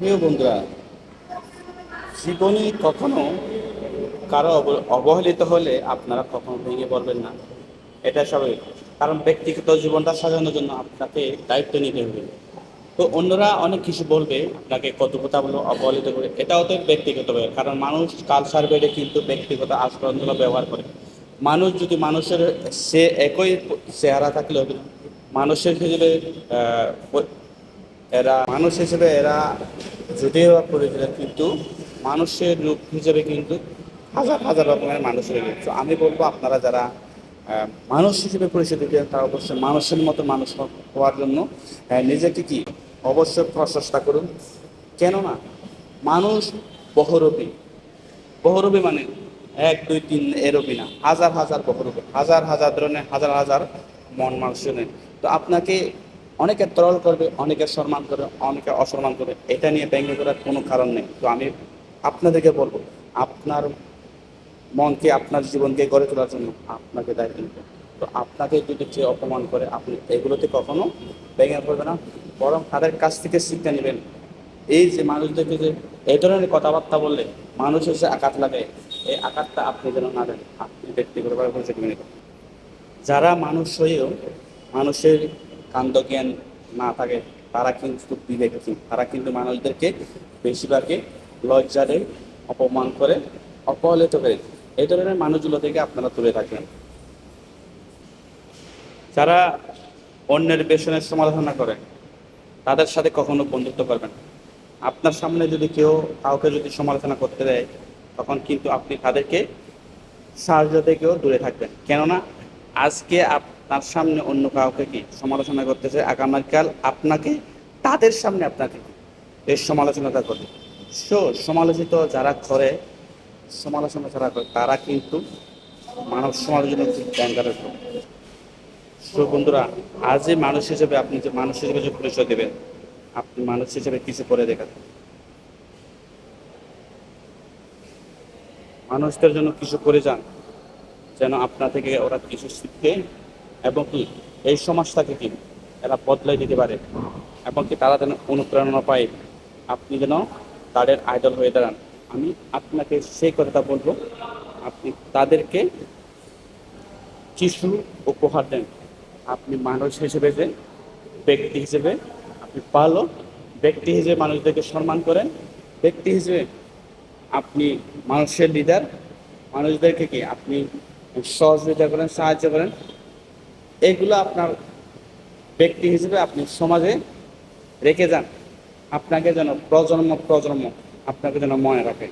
প্রিয় বন্ধুরা, জীবনে কখনো কারও অবহেলিত হলে আপনারা কখনো ভেঙে পড়বেন না। এটা স্বাভাবিক। কারণ ব্যক্তিগত জীবনটা সাজানোর জন্য আপনাকে দায়িত্ব নিতে হবে। তো অন্যরা অনেক কিছু বলবে, আপনাকে কত কথা অবহেলিত করে। এটাও তো ব্যক্তিগত কারণ মানুষ কালচার বেড়ে কিন্তু ব্যক্তিগত আচরণগুলো ব্যবহার করে। মানুষ যদি মানুষের সে একই চেহারা থাকলে মানুষের হিসেবে এরা মানুষ হিসেবে এরা যদিও পরিচিত, কিন্তু মানুষের রূপ হিসেবে কিন্তু হাজার হাজার রকমের মানুষ রয়েছে তো আমি বলব আপনারা যারা মানুষ হিসেবে পরিচিত তারা অবশ্যই মানুষের মতো মানুষ হওয়ার জন্য নিজেকে কি অবশ্যই প্রচেষ্টা করুন। কেননা মানুষ বহুরূপী। বহুরূপী মানে এক, দুই, তিন এরূপী না, হাজার হাজার বহুরূপী। হাজার হাজার ধরনের, হাজার হাজার মন মানুষের তো আপনাকে অনেকে ত্রল করবে, অনেকে সম্মান করবে, অনেকে অসম্মান করবে। এটা নিয়ে ব্যঙ্গ করার কোনো কারণ নেই। তো আমি আপনাদেরকে বলব, আপনার মনকে, আপনার জীবনকে গড়ে তোলার জন্য আপনাকে দায়িত্ব নিতে তো আপনাকে যদি কেউ অপমান করে, আপনি এগুলোতে কখনো ব্যঙ্গ করবে না। বরং তাদের কাছ থেকে শিক্ষা নেবেন। এই যে মানুষদেরকে যে এই ধরনের কথাবার্তা বললে মানুষের যে আঘাত লাগে এই আঘাতটা আপনি যেন না দেন, আপনি ব্যক্তিগতভাবে পরিচয় যারা মানুষ হয়েও মানুষের কাণ্ড জ্ঞান না থাকে, তারা কিন্তু বিবেকহীন তারা কিন্তু মানুষদেরকে বেশিরভাগই লজ্জা দেয় অপমান করে অপহেলিত করে। এই ধরনের মানুষগুলো থেকে আপনারা দূরে থাকবেন যারা অন্যের পেছনের সমালোচনা করে তাদের সাথে কখনো বন্ধুত্ব করবেন আপনার সামনে যদি কেউ কাউকে যদি সমালোচনা করতে দেয়, তখন কিন্তু আপনি তাদেরকে সাহায্য থেকেও দূরে থাকবেন। কেননা, আজকে আপনার সামনে অন্য কাউকে কি সমালোচনা করতেছে? আগামীকাল আপনাকে, তাদের সামনে আপনাকে এই সমালোচনাটা করবে সো সমালোচিত যারা করে, সমালোচনা যারা করে, তারা কিন্তু মানব সমাজের জন্য খুব সো বন্ধুরা আজই মানুষ হিসেবে আপনি যে মানুষ হিসেবে যে পরিচয় দেবেন, আপনি মানুষ হিসেবে কিছু করে দেখান মানুষদের জন্য কিছু করে যান, যেন আপনার থেকে ওরা কিছু শিখে এবং কি এই সমাজটাকে কি এরা বদলাই দিতে পারে? এবং কি তারা যেন অনুপ্রেরণা পায়? আপনি যেন তাদের আইডল হয়ে দাঁড়ান। আমি আপনাকে সেই কথাটা বলব। আপনি তাদেরকে কিছু উপহার দেন। আপনি মানুষ হিসেবে যে ব্যক্তি হিসেবে আপনি ভালো ব্যক্তি হিসেবে মানুষদেরকে সম্মান করেন। ব্যক্তি হিসেবে আপনি মানুষের লিডার মানুষদেরকে কি আপনি সহযোগিতা করেন, সাহায্য করেন? এগুলো আপনার ব্যক্তি হিসেবে আপনি সমাজে রেখে যান। আপনাকে যেন প্রজন্ম প্রজন্ম আপনাকে যেন মনে রাখে।